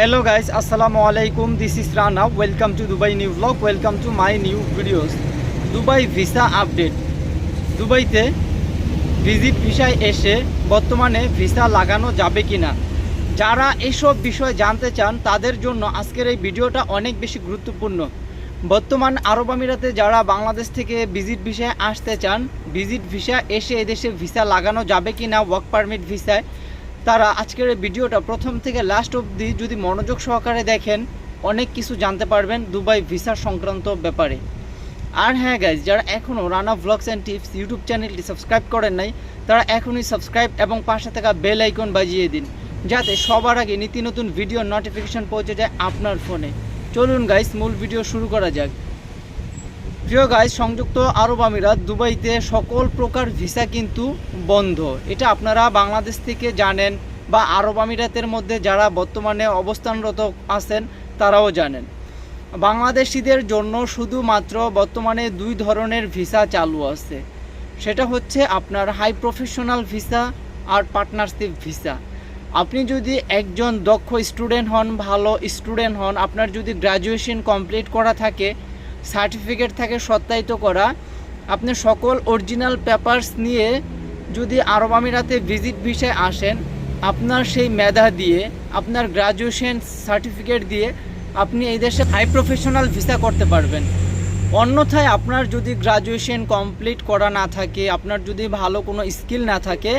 Hello guys আসসালামু আলাইকুম This is Rana. Welcome to Dubai New Vlog. Welcome to my new videos. Dubai visa update দুবাইতে visit ভিসায় এসে বর্তমানে visa লাগানো যাবে কিনা যারা এসব বিষয় জানতে চান, তাদের জন্য আজকের এই ভিডিওটা অনেক বেশি গুরুত্বপূর্ণ বর্তমান আরব আমিরাতে যারা বাংলাদেশ থেকে ভিজিট ভিসায় আসতে চান ভিজিট ভিসা এসে এদেশে ভিসা লাগানো যাবে কি না ওয়ার্ক পারমিট ভিসায় তারা আজকের ভিডিওটা প্রথম থেকে লাস্ট অবধি যদি মনোযোগ সহকারে দেখেন, অনেক কিছু জানতে পারবেন দুবাই ভিসা সংক্রান্ত ব্যাপারে। আর হ্যাঁ গাইজ যারা এখনও Rana vlogs and tips YouTube চ্যানেলটি সাবস্ক্রাইব করেন নাই, তারা এখনই সাবস্ক্রাইব এবং পাশে থাকা বেল আইকন বাজিয়ে দিন, যাতে সবার আগে নীতি নতুন ভিডিও নোটিফিকেশন পৌঁছে যায় আপনার ফোনে চলুন গাইজ মূল ভিডিও শুরু করা যাক। প্রিয় গাইজ সংযুক্ত আরব আমিরাত, দুবাইতে সকল প্রকার ভিসা কিন্তু বন্ধ। এটা আপনারা বাংলাদেশ থেকে জানেন বা আরব আমিরাতের মধ্যে যারা বর্তমানে অবস্থানরত আছেন, তারাও জানেন। বাংলাদেশিদের জন্য শুধুমাত্র বর্তমানে দুই ধরনের ভিসা চালু আছে। সেটা হচ্ছে আপনার হাই প্রফেশনাল ভিসা আর পার্টনারশিপ ভিসা আপনি যদি একজন দক্ষ স্টুডেন্ট হন, ভালো স্টুডেন্ট হন, আপনার যদি গ্র্যাজুয়েশন কমপ্লিট করা থাকে সার্টিফিকেট থাকে সত্যায়িত করা। আপনি সকল অরিজিনাল পেপারস নিয়ে যদি আরব আমিরাতে ভিজিট ভিসায় আসেন, আপনার সেই মেধা দিয়ে, আপনার গ্র্যাজুয়েশন সার্টিফিকেট দিয়ে আপনি এই দেশে হাই প্রফেশনাল ভিসা করতে পারবেন। অন্যথায় আপনার যদি গ্রাজুয়েশন কমপ্লিট করা না থাকে, আপনার যদি ভালো কোনো স্কিল না থাকে,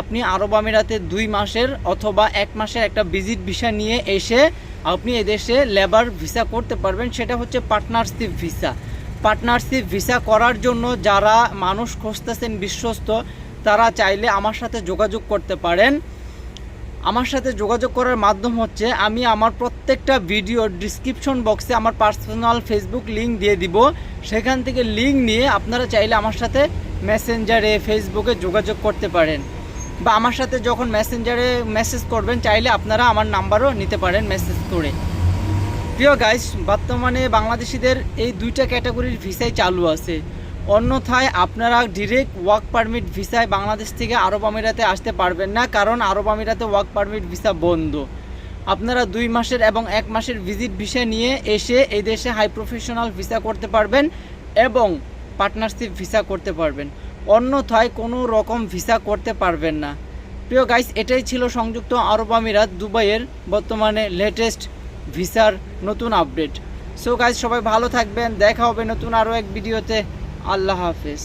আপনি আরব আমিরাতে দুই মাসের অথবা এক মাসের একটা ভিজিট ভিসা নিয়ে এসে আপনি এদেশে লেবার ভিসা করতে পারবেন, সেটা হচ্ছে পার্টনারশিপ ভিসা পার্টনারশিপ ভিসা করার জন্য যারা মানুষ খুঁজতেছেন, বিশ্বস্ত, তারা চাইলে আমার সাথে যোগাযোগ করতে পারেন। আমার সাথে যোগাযোগ করার মাধ্যম হচ্ছে, আমি আমার প্রত্যেকটা ভিডিও ডিসক্রিপশন বক্সে আমার পার্সোনাল ফেসবুক লিঙ্ক দিয়ে দিব। সেখান থেকে লিঙ্ক নিয়ে আপনারা চাইলে আমার সাথে মেসেঞ্জারে ফেসবুকে যোগাযোগ করতে পারেন। বা আমার সাথে যখন মেসেঞ্জারে মেসেজ করবেন, চাইলে আপনারা আমার নাম্বারও নিতে পারেন মেসেজ করে। প্রিয় গাইস বর্তমানে বাংলাদেশিদের এই দুইটা ক্যাটাগরির ভিসাই চালু আছে। অন্যথায় আপনারা ডিরেক্ট ওয়ার্ক পারমিট ভিসায় বাংলাদেশ থেকে আরব আমিরাতে আসতে পারবেন না, কারণ আরব আমিরাতে ওয়ার্ক পারমিট ভিসা বন্ধ। আপনারা দুই মাসের এবং এক মাসের ভিজিট ভিসা নিয়ে এসে এই দেশে হাই প্রফেশনাল ভিসা করতে পারবেন এবং পার্টনারশিপ ভিসা করতে পারবেন। অন্যথায় কোনো রকম ভিসা করতে পারবেন না। প্রিয় গাইস, এটাই ছিল সংযুক্ত আরব আমিরাত দুবাইয়ের বর্তমানে লেটেস্ট ভিসার নতুন আপডেট সো গাইস সবাই ভালো থাকবেন। দেখা হবে নতুন আরও এক ভিডিওতে আল্লাহ হাফেজ।